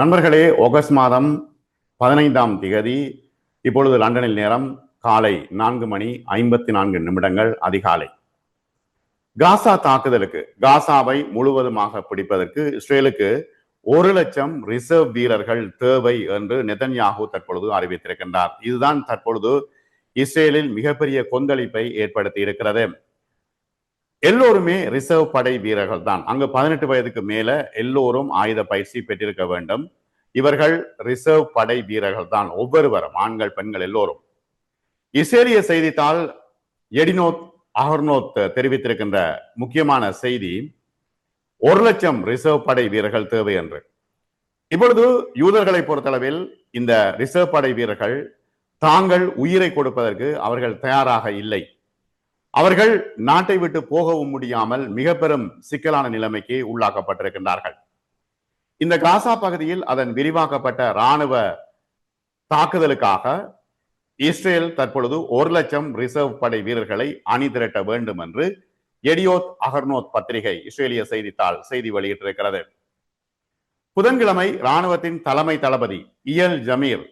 நண்பர்களே ஆகஸ்ட் மாதம் பதினைந்தாம் திகதி இப்பொழுது லண்டனில் நேரம் காலை நான்கு மணி ஐம்பத்தி நான்கு நிமிடங்கள் அதிகாலை. காசா தாக்குதலுக்கு காசாவை முழுவதுமாக பிடிப்பதற்கு இஸ்ரேலுக்கு ஒரு லட்சம் ரிசர்வ் வீரர்கள் தேவை என்று நெதன்யாகு தற்பொழுது அறிவித்திருக்கின்றார். இதுதான் தற்பொழுது இஸ்ரேலில் மிகப்பெரிய கொந்தளிப்பை ஏற்படுத்தி இருக்கிறது. எல்லோருமே ரிசர்வ் படை வீரர்கள் தான் அங்கு பதினெட்டு வயதுக்கு மேல எல்லோரும் ஆயுத பயிற்சி பெற்றிருக்க வேண்டும். இவர்கள் ரிசர்வ் படை வீரர்கள் தான் ஒவ்வொருவரும் ஆண்கள் பெண்கள் எல்லோரும். இஸ்ரேலிய செய்தித்தாள் எடினோத் அகர்னோத் தெரிவித்திருக்கின்ற முக்கியமான செய்தி ஒரு லட்சம் ரிசர்வ் படை வீரர்கள் தேவை என்று. இப்பொழுது யூதர்களை பொறுத்தளவில் இந்த ரிசர்வ் படை வீரர்கள் தாங்கள் உயிரை கொடுப்பதற்கு அவர்கள் தயாராக இல்லை. அவர்கள் நாட்டை விட்டு போகவும் முடியாமல் மிக பெரும் சிக்கலான நிலைமைக்கு உள்ளாக்கப்பட்டிருக்கின்றார்கள். இந்த காசா பகுதியில் அதன் விரிவாக்கப்பட்ட இராணுவ தாக்குதலுக்காக இஸ்ரேல் தற்பொழுது ஒரு லட்சம் ரிசர்வ் படை வீரர்களை அணி திரட்ட வேண்டும் என்று எடியோத் அகர்னோத் பத்திரிகை இஸ்ரேலிய செய்தித்தாள் செய்தி வெளியிட்டிருக்கிறது. புதன்கிழமை இராணுவத்தின் தலைமை தளபதி இயல் ஜமீர்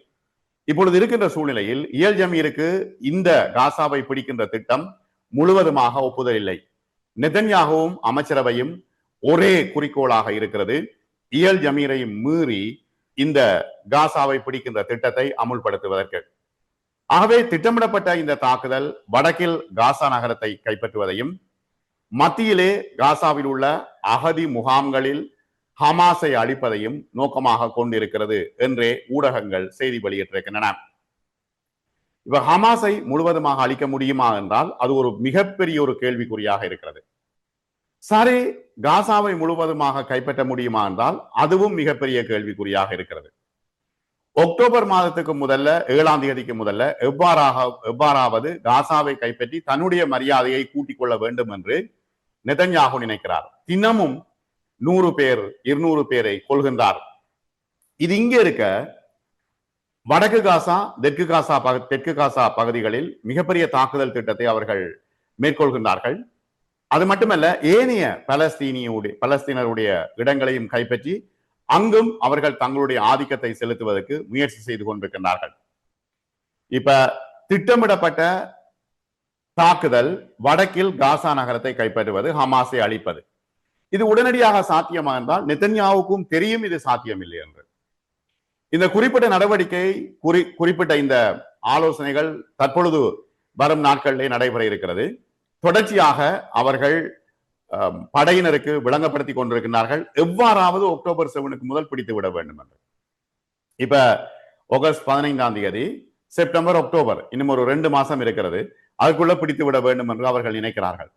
இப்பொழுது இருக்கின்ற சூழ்நிலையில் இயல் ஜமீருக்கு இந்த காசாவை பிடிக்கின்ற திட்டம் முழுவதுமாக ஒப்புதல் இல்லை நெதன்யாகவும் அமைச்சரவையும் ஒரே குறிக்கோளாக இருக்கிறது. இயல் ஜமீரை மீறி இந்த காசாவை பிடிக்கின்ற திட்டத்தை அமுல்படுத்துவதற்கு. ஆகவே திட்டமிடப்பட்ட இந்த தாக்குதல் வடக்கில் காசா நகரத்தை கைப்பற்றுவதையும் மத்தியிலே காசாவில் உள்ள அகதி முகாம்களில் ஹமாஸை அழிப்பதையும் நோக்கமாக கொண்டிருக்கிறது என்றே ஊடகங்கள் செய்தி வெளியிட்டிருக்கின்றன. இப்ப ஹமாஸை முழுவதுமாக அழிக்க முடியுமா என்றால் அது ஒரு மிகப்பெரிய ஒரு கேள்விக்குறியாக இருக்கிறது. சரி காசாவை முழுவதுமாக கைப்பற்ற முடியுமா என்றால் அதுவும் மிகப்பெரிய கேள்விக்குறியாக இருக்கிறது. அக்டோபர் மாதத்துக்கு முதல்ல ஏழாம் தேதிக்கு முதல்ல எவ்வாறாக எவ்வாறாவது காசாவை கைப்பற்றி தன்னுடைய மரியாதையை கூட்டிக் கொள்ள வேண்டும் என்று நிதன்யாகு நினைக்கிறார். தினமும் நூறு பேர் இருநூறு பேரை கொள்கின்றார் இது இங்க இருக்க வடக்கு காசா தெற்கு காசா பக தெற்கு காசா பகுதிகளில் மிகப்பெரிய தாக்குதல் திட்டத்தை அவர்கள் மேற்கொள்கின்றார்கள். அது மட்டுமல்ல ஏனைய பலஸ்தீனியுடைய பலஸ்தீனருடைய இடங்களையும் கைப்பற்றி அங்கும் அவர்கள் தங்களுடைய ஆதிக்கத்தை செலுத்துவதற்கு முயற்சி செய்து கொண்டிருக்கின்றார்கள். இப்ப திட்டமிடப்பட்ட தாக்குதல் வடக்கில் காசா நகரத்தை கைப்பற்றுவது ஹமாஸை அழிப்பது. இது உடனடியாக சாத்தியமாக இருந்தால் நெத்தன்யாவுக்கும் தெரியும் இது சாத்தியம் இல்லை என்று. இந்த குறிப்பிட்ட நடவடிக்கை குறி குறிப்பிட்ட இந்த ஆலோசனைகள் தற்பொழுது வரும் நாட்களிலே நடைபெற இருக்கிறது. தொடர்ச்சியாக அவர்கள் படையினருக்கு விளங்கப்படுத்தி கொண்டிருக்கிறார்கள் எவ்வாறாவது அக்டோபர் செவனுக்கு முதல் பிடித்து விட வேண்டும் என்று. இப்ப ஆகஸ்ட் பதினைந்தாம் தேதி செப்டம்பர் அக்டோபர் இன்னும் ஒரு ரெண்டு மாசம் இருக்கிறது. அதுக்குள்ள பிடித்து விட வேண்டும் என்று அவர்கள் நினைக்கிறார்கள்.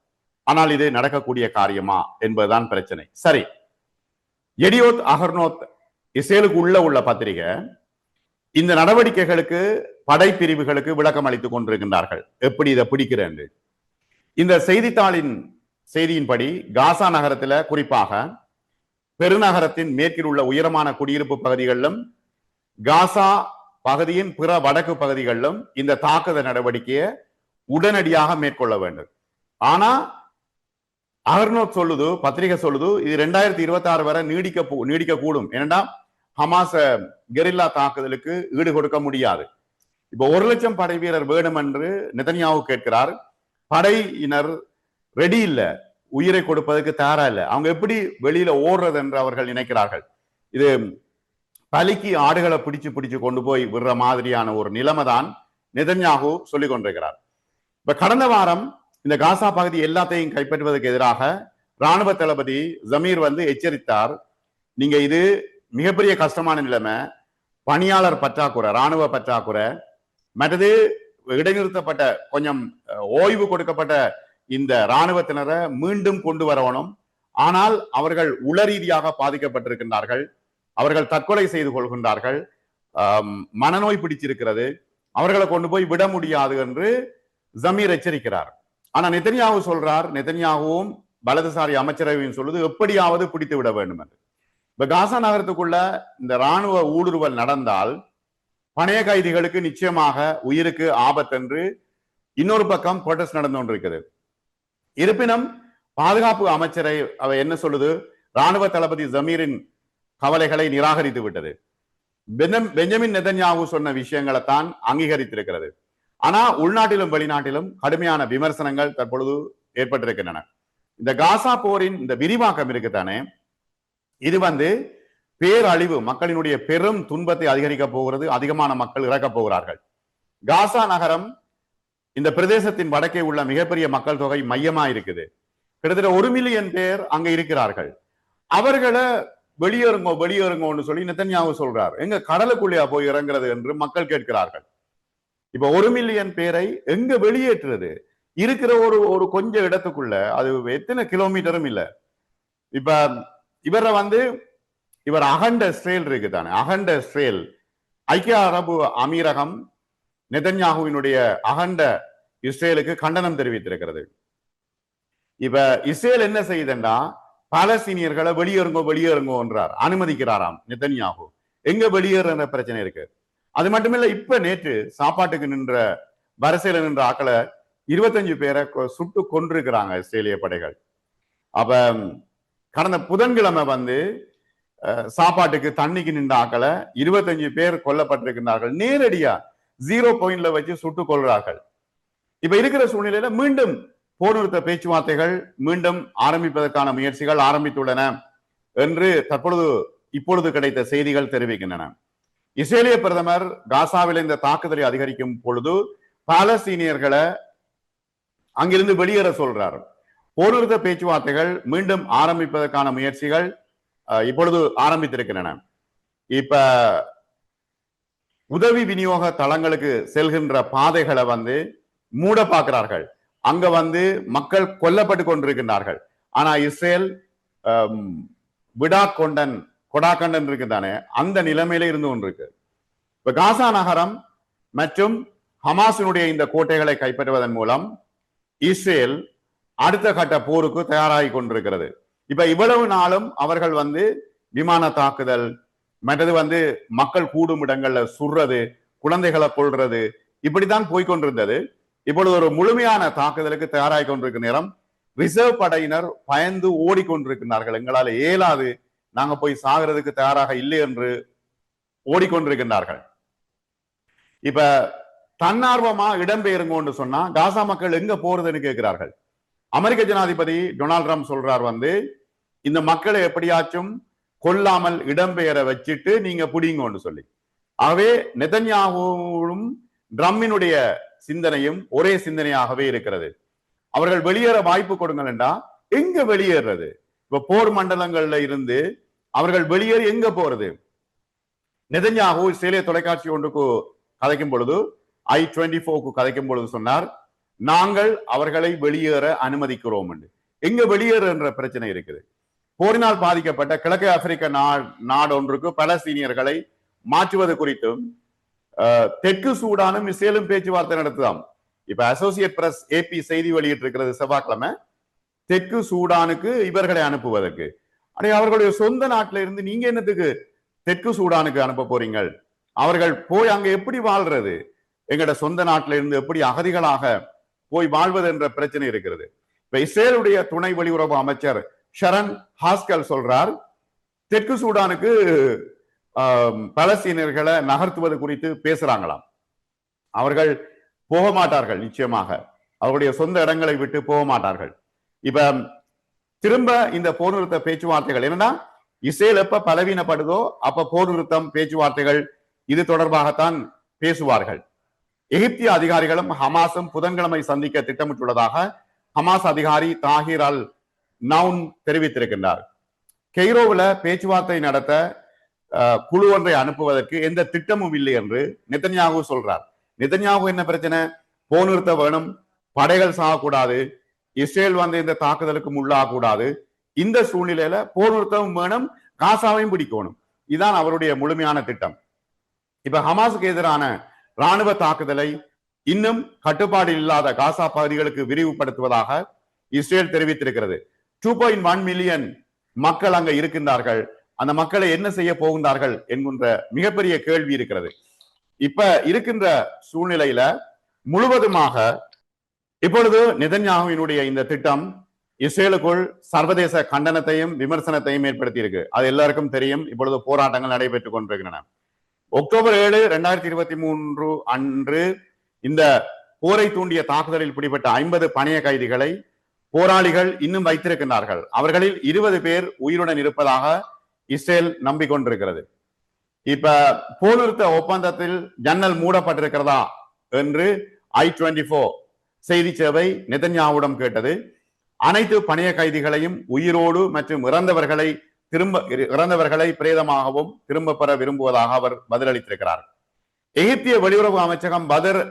ஆனால் இது நடக்கக்கூடிய காரியமா என்பதுதான் பிரச்சனை. சரி. எடியோத் அகர்னோத் இஸ்ரேலுக்கு உள்ள உள்ள பத்திரிகை இந்த நடவடிக்கைகளுக்கு படைப்பிரிவுகளுக்கு விளக்கம் அளித்துக் கொண்டிருக்கின்றார்கள். எப்படி இதை பிடிக்கிறேன் இந்த செய்தித்தாளின் செய்தியின்படி காசா நகரத்துல குறிப்பாக பெருநகரத்தின் மேற்கில் உள்ள உயரமான குடியிருப்பு பகுதிகளிலும் காசா பகுதியின் பிற வடக்கு பகுதிகளிலும் இந்த தாக்குதல் நடவடிக்கையை உடனடியாக மேற்கொள்ள வேண்டும். ஆனா அகர்னோத் சொல்லுது பத்திரிகை சொல்லுது இது ரெண்டாயிரத்தி இருபத்தி ஆறு வரை நீடிக்க நீடிக்க கூடும் ஏனென்றா ஹமாச கெரில்லா தாக்குதலுக்கு ஈடு கொடுக்க முடியாது. இப்போ ஒரு லட்சம் படை வீரர் வேணும் என்று நிதன்யாவு கேட்கிறார். படையினர் ரெடி இல்லை. உயிரை கொடுப்பதற்கு தயாரா இல்லை. அவங்க எப்படி வெளியில ஓடுறது என்று அவர்கள் நினைக்கிறார்கள். இது பலிக்கு ஆடுகளை பிடிச்சு பிடிச்சு கொண்டு போய் விடுற மாதிரியான ஒரு நிலைமை தான் நிதன்யாகு சொல்லிக் கொண்டிருக்கிறார். இப்ப கடந்த வாரம் இந்த காசா பகுதி எல்லாத்தையும் கைப்பற்றுவதற்கு எதிராக ராணுவ தளபதி ஜமீர் வந்து எச்சரித்தார். நீங்க இது மிகப்பெரிய கஷ்டமான நிலைமை பணியாளர் பற்றாக்குறை ராணுவ பற்றாக்குறை மற்றது இடைநிறுத்தப்பட்ட கொஞ்சம் ஓய்வு கொடுக்கப்பட்ட இந்த இராணுவத்தினரை மீண்டும் கொண்டு வரணும். ஆனால் அவர்கள் உள ரீதியாக பாதிக்கப்பட்டிருக்கின்றார்கள். அவர்கள் தற்கொலை செய்து கொள்கின்றார்கள். மனநோய் பிடிச்சிருக்கிறது. அவர்களை கொண்டு போய் விட முடியாது என்று ஜமீர் எச்சரிக்கிறார். ஆனா நெத்தனியாவு சொல்றார். நெத்தனியாகவும் வலதுசாரி அமைச்சரவையும் சொல்லுது எப்படியாவது பிடித்து விட வேண்டும் என்று இப்ப காசா நகரத்துக்குள்ள இந்த ராணுவ ஊடுருவல் நடந்தால் பணைய கைதிகளுக்கு நிச்சயமாக உயிருக்கு ஆபத்தென்று இன்னொரு பக்கம் புரொட்டஸ்ட் நடந்து கொண்டிருக்கிறது. இருப்பினும் பாதுகாப்பு அமைச்சரை அவ என்ன சொல்லுது? ராணுவ தளபதி ஜமீரின் கவலைகளை நிராகரித்து விட்டது. பெஞ்சமின் நெதன்யாகு சொன்ன விஷயங்களை தான் அங்கீகரித்திருக்கிறது. ஆனா உள்நாட்டிலும் வெளிநாட்டிலும் கடுமையான விமர்சனங்கள் தற்பொழுது ஏற்பட்டிருக்கின்றன. இந்த காசா போரின் இந்த விரிவாக்கம் இருக்குத்தானே இது வந்து பேரழிவு மக்களினுடைய பெரும் துன்பத்தை அதிகரிக்க போகிறது அதிகமான மக்கள் இறக்கப் போகிறார்கள். காசா நகரம் இந்த பிரதேசத்தின் வடக்கே உள்ள மிகப்பெரிய மக்கள் தொகை மையமா இருக்குது. கிட்டத்தட்ட ஒரு மில்லியன் பேர் அங்க இருக்கிறார்கள். அவர்களை வெளியேறுங்கோ வெளியேறுங்கோன்னு சொல்லி நித்தன்யாவு சொல்றார். எங்க கடலுக்குள்ளேயா போய் இறங்குறது என்று மக்கள் கேட்கிறார்கள். இப்ப ஒரு மில்லியன் பேரை எங்க வெளியேற்றுறது? இருக்கிற ஒரு ஒரு கொஞ்ச இடத்துக்குள்ள அது எத்தனை கிலோமீட்டரும் இல்ல. இப்ப இவரை வந்து இவர் அகண்ட இஸ்ரேல் இருக்கு தானே அகண்ட இஸ்ரேல் ஐக்கிய அரபு அமீரகம் நெதன்யாகுவினுடைய அகண்ட இஸ்ரேலுக்கு கண்டனம் தெரிவித்திருக்கிறது. இப்ப இஸ்ரேல் என்ன செய்யுதுன்னா பாலஸ்தீனியர்களை வெளியேறுங்கோ வெளியேறுங்கோன்றார் அனுமதிக்கிறாராம் நெதன்யாகு. எங்க வெளியேறுற பிரச்சனை இருக்கு? அது மட்டுமில்ல இப்ப நேற்று சாப்பாட்டுக்கு நின்ற வரிசையில நின்ற ஆக்களை இருபத்தஞ்சு பேரை கொ- சுட்டு கொண்டிருக்கிறாங்க இஸ்ரேலிய படைகள். அப்ப கடந்த புதன்கிழமை வந்து சாப்பாட்டுக்கு தண்ணிக்கு நின்ற ஆக்களை இருபத்தஞ்சு பேர் கொல்லப்பட்டிருக்கிறார்கள் நேரடியா ஜீரோ பாயிண்ட்ல வச்சு சுட்டுக் கொள்றார்கள் இப்ப இருக்கிற சூழ்நிலையில மீண்டும் போர் நிறுத்த பேச்சுவார்த்தைகள் மீண்டும் ஆரம்பிப்பதற்கான முயற்சிகள் ஆரம்பித்துள்ளன என்று தற்பொழுது இப்பொழுது கிடைத்த செய்திகள் தெரிவிக்கின்றன. இஸ்ரேலிய பிரதமர் காசாவில் இந்த தாக்குதலை அதிகரிக்கும் பொழுது பாலஸ்தீனியர்களை அங்கிருந்து வெளியேற சொல்றார். போர்நிறுத்த பேச்சுவார்த்தைகள் மீண்டும் ஆரம்பிப்பதற்கான முயற்சிகள் இப்பொழுது ஆரம்பித்திருக்கின்றன. இப்ப உதவி விநியோக தளங்களுக்கு செல்கின்ற பாதைகளை வந்து மூட பார்க்கிறார்கள். அங்க வந்து மக்கள் கொல்லப்பட்டு கொண்டிருக்கின்றார்கள். ஆனா இஸ்ரேல் விடா கொண்டன் கொடாக்கண்டன் இருக்குதானே அந்த நிலைமையில இருந்து கொண்டிருக்கு. இப்ப காசா நகரம் மற்றும் ஹமாசினுடைய இந்த கோட்டைகளை கைப்பற்றுவதன் மூலம் இஸ்ரேல் அடுத்த கட்ட போருக்கு தயாராகி கொண்டிருக்கிறது. இப்ப இவ்வளவு நாளும் அவர்கள் வந்து விமான தாக்குதல் மற்றது வந்து மக்கள் கூடும் இடங்கள்ல சுடுறது குழந்தைகளை கொள்றது இப்படித்தான் போய்க்கொண்டிருந்தது இப்பொழுது ஒரு முழுமையான தாக்குதலுக்கு தயாராகி கொண்டிருக்கிற நேரம் ரிசர்வ் படையினர் பயந்து ஓடிக்கொண்டிருக்கிறார்கள் எங்களால் இயலாது நாங்க போய் சாகிறதுக்கு தயாராக இல்லை என்று ஓடிக்கொண்டிருக்கின்றார்கள் இப்ப தன்னார்வமா இடம்பெயருங்கன்னு சொன்னா காசா மக்கள் எங்க போறதுன்னு கேட்கிறார்கள். அமெரிக்க ஜனாதிபதி டொனால்ட் ட்ரம்ப் சொல்றார் வந்து இந்த மக்களை எப்படியாச்சும் கொல்லாமல் இடம்பெயர வச்சுட்டு நீங்க புடிங்கன்னு சொல்லி. ஆகவே நெதன்யாவும் ட்ரம்மினுடைய சிந்தனையும் ஒரே சிந்தனையாகவே இருக்கிறது. அவர்கள் வெளியேற வாய்ப்பு கொடுங்கள் என்றா எங்க வெளியேறது? இப்ப போர் மண்டலங்கள்ல இருந்து அவர்கள் வெளியேறி எங்க போறது? நெதன்யாகு இஸ்ரேலிய தொலைக்காட்சி ஒன்றுக்கு கதைக்கும் பொழுது ஐ டுவெண்டி ஃபோருக்கு கதைக்கும் பொழுது சொன்னார் நாங்கள் அவர்களை வெளியேற அனுமதிக்கிறோம் என்று எங்க வெளியேறுன்ற பிரச்சனை இருக்குது. போரினால் பாதிக்கப்பட்ட கிழக்கு ஆப்பிரிக்க நாடு ஒன்றுக்கு பலஸ்தீனியர்களை மாற்றுவது குறித்தும் தெற்கு சூடானும் இஸ்ரேலும் பேச்சுவார்த்தை நடத்துதாம். இப்ப அசோசியேட் பிரஸ் ஏபி செய்தி வெளியிட்டு இருக்கிறது செவ்வாய்க்கிழமை. தெற்கு சூடானுக்கு இவர்களை அனுப்புவதற்கு. அடே அவர்களுடைய சொந்த நாட்டில இருந்து நீங்க என்னத்துக்கு தெற்கு சூடானுக்கு அனுப்ப போறீங்கள்? அவர்கள் போய் அங்க எப்படி வாழ்றது? எங்கட சொந்த நாட்டில இருந்து எப்படி அகதிகளாக போய் வாழ்வது என்ற பிரச்சனை இருக்கிறது. இப்ப இஸ்ரேலுடைய துணை வெளியுறவு அமைச்சர் ஷரன் ஹாஸ்கல் சொல்றார் தெற்கு சூடானுக்கு பலஸ்தீனர்களை நகர்த்துவது குறித்து பேசுறாங்களாம். அவர்கள் போக மாட்டார்கள் நிச்சயமாக. அவருடைய சொந்த இடங்களை விட்டு போக மாட்டார்கள். இப்ப திரும்ப இந்த போர் நிறுத்த பேச்சுவார்த்தைகள் என்னன்னா இஸ்ரேல் எப்ப பலவீனப்படுதோ அப்ப போர் நிறுத்தம் பேச்சுவார்த்தைகள் இது தொடர்பாகத்தான் பேசுவார்கள். எகிப்திய அதிகாரிகளும் ஹமாஸும் புதன்கிழமை சந்திக்க திட்டமிட்டுள்ளதாக ஹமாஸ் அதிகாரி தாகிர் அல் நவுன் தெரிவித்திருக்கின்றார். கெய்ரோவில் பேச்சுவார்த்தை நடத்த குழு ஒன்றை அனுப்புவதற்கு எந்த திட்டமும் இல்லை என்று நிதன்யாகு சொல்றார். நிதன்யாகு என்ன பிரச்சனை? போர் நிறுத்த வேணும் படைகள் சாகக்கூடாது இஸ்ரேல் வந்து இந்த தாக்குதலுக்கு உள்ளாகக்கூடாது. இந்த சூழ்நிலையில போர் நிறுத்தமும் வேணும் காசாவையும் பிடிக்கணும். இதுதான் அவருடைய முழுமையான திட்டம். இப்ப ஹமாஸுக்கு எதிரான ராணுவ தாக்குதலை இன்னும் கட்டுப்பாடு இல்லாத காசா பகுதிகளுக்கு விரிவுபடுத்துவதாக இஸ்ரேல் தெரிவித்திருக்கிறது. டூ பாயிண்ட் ஒன் மில்லியன் மக்கள் அங்க இருக்கின்றார்கள். அந்த மக்களை என்ன செய்ய போகின்றார்கள் என்கின்ற மிகப்பெரிய கேள்வி இருக்கிறது. இப்ப இருக்கின்ற சூழ்நிலையில முழுவதுமாக இப்பொழுது நிதன்யாகுவினுடைய இந்த திட்டம் இஸ்ரேலுக்குள் சர்வதேச கண்டனத்தையும் விமர்சனத்தையும் ஏற்படுத்தி இருக்கு அது எல்லாருக்கும் தெரியும். இப்பொழுது போராட்டங்கள் நடைபெற்றுக் கொண்டிருக்கின்றன. அக்டோபர் ஏழு ரெண்டாயிரத்தி இருபத்தி மூன்று அன்று இந்த போரை தூண்டிய தாக்குதலில் பிடிபட்ட ஐம்பது பணைய கைதிகளை போராளிகள் இன்னும் வைத்திருக்கின்றார்கள். அவர்களில் இருபது பேர் உயிருடன் இருப்பதாக இஸ்ரேல் நம்பிக்கொண்டிருக்கிறது. இப்ப போர் ஒப்பந்தத்தில் ஜன்னல் மூடப்பட்டிருக்கிறதா என்று ஐ டுவெண்டி போர் செய்தி சேவை நெதன்யாவிடம் கேட்டது. அனைத்து பணைய கைதிகளையும் உயிரோடு மற்றும் இறந்தவர்களை திரும்ப இறந்தவர்களை பிரேதமாகவும் திரும்ப பெற விரும்புவதாக அவர் பதிலளித்திருக்கிறார். எகிப்திய வெளியுறவு அமைச்சகம் பதர்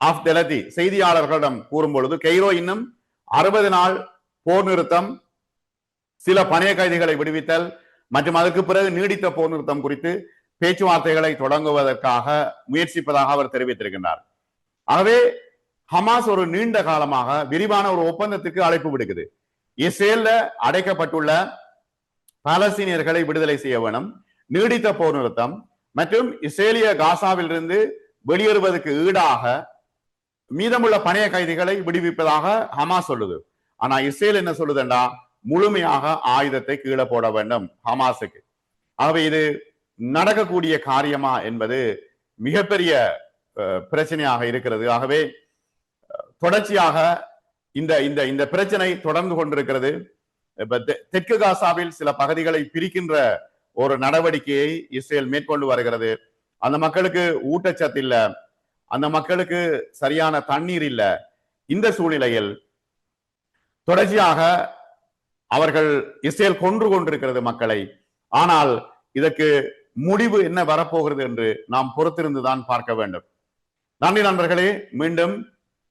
ஆஃப் தெலதி செய்தியாளர்களிடம் கூறும்பொழுது கெய்ரோ இன்னும் அறுபது நாள் போர் நிறுத்தம் சில பணைய கைதிகளை விடுவித்தல் மற்றும் அதற்கு பிறகு நீடித்த போர் நிறுத்தம் குறித்து பேச்சுவார்த்தைகளை தொடங்குவதற்காக முயற்சிப்பதாக அவர் தெரிவித்திருக்கின்றார். ஆகவே ஹமாஸ் ஒரு நீண்ட காலமாக விரிவான ஒரு ஒப்பந்தத்துக்கு அழைப்பு விடுக்குது. இஸ்ரேல்ல அடைக்கப்பட்டுள்ள பாலஸ்தீனியர்களை விடுதலை செய்ய வேணும். நீடித்த போர் நிறுத்தம். மற்றும் இஸ்ரேலிய காசாவிலிருந்து வெளியேறுவதற்கு ஈடாக மீதமுள்ள பணைய கைதிகளை விடுவிப்பதாக ஹமாஸ் சொல்லுது. ஆனா இஸ்ரேல் என்ன சொல்லுதுண்டா? முழுமையாக ஆயுதத்தை கீழே போட வேண்டும் ஹமாஸுக்கு. ஆகவே இது நடக்கக்கூடிய காரியமா என்பது மிகப்பெரிய அஹ், பிரச்சனையாக இருக்கிறது. ஆகவே அஹ், தொடர்ச்சியாக இந்த இந்த இந்த பிரச்சனை தொடர்ந்து கொண்டிருக்கிறது. தெற்கு காசாவில் சில பகுதிகளை பிரிக்கின்ற ஒரு நடவடிக்கையை இஸ்ரேல் மேற்கொண்டு வருகிறது. அந்த மக்களுக்கு ஊட்டச்சத்து இல்ல. அந்த மக்களுக்கு சரியான தண்ணீர் இல்ல. இந்த சூழ்நிலையில் தொடர்ச்சியாக அவர்கள் இஸ்ரேல் கொன்று கொண்டிருக்கிறது மக்களை. ஆனால் இதற்கு முடிவு என்ன வரப்போகிறது என்று நாம் பொறுத்திருந்துதான் பார்க்க வேண்டும். நன்றி நண்பர்களே மீண்டும்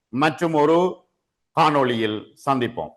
மற்றும் ஒரு காணொளியில் சந்திப்போம்.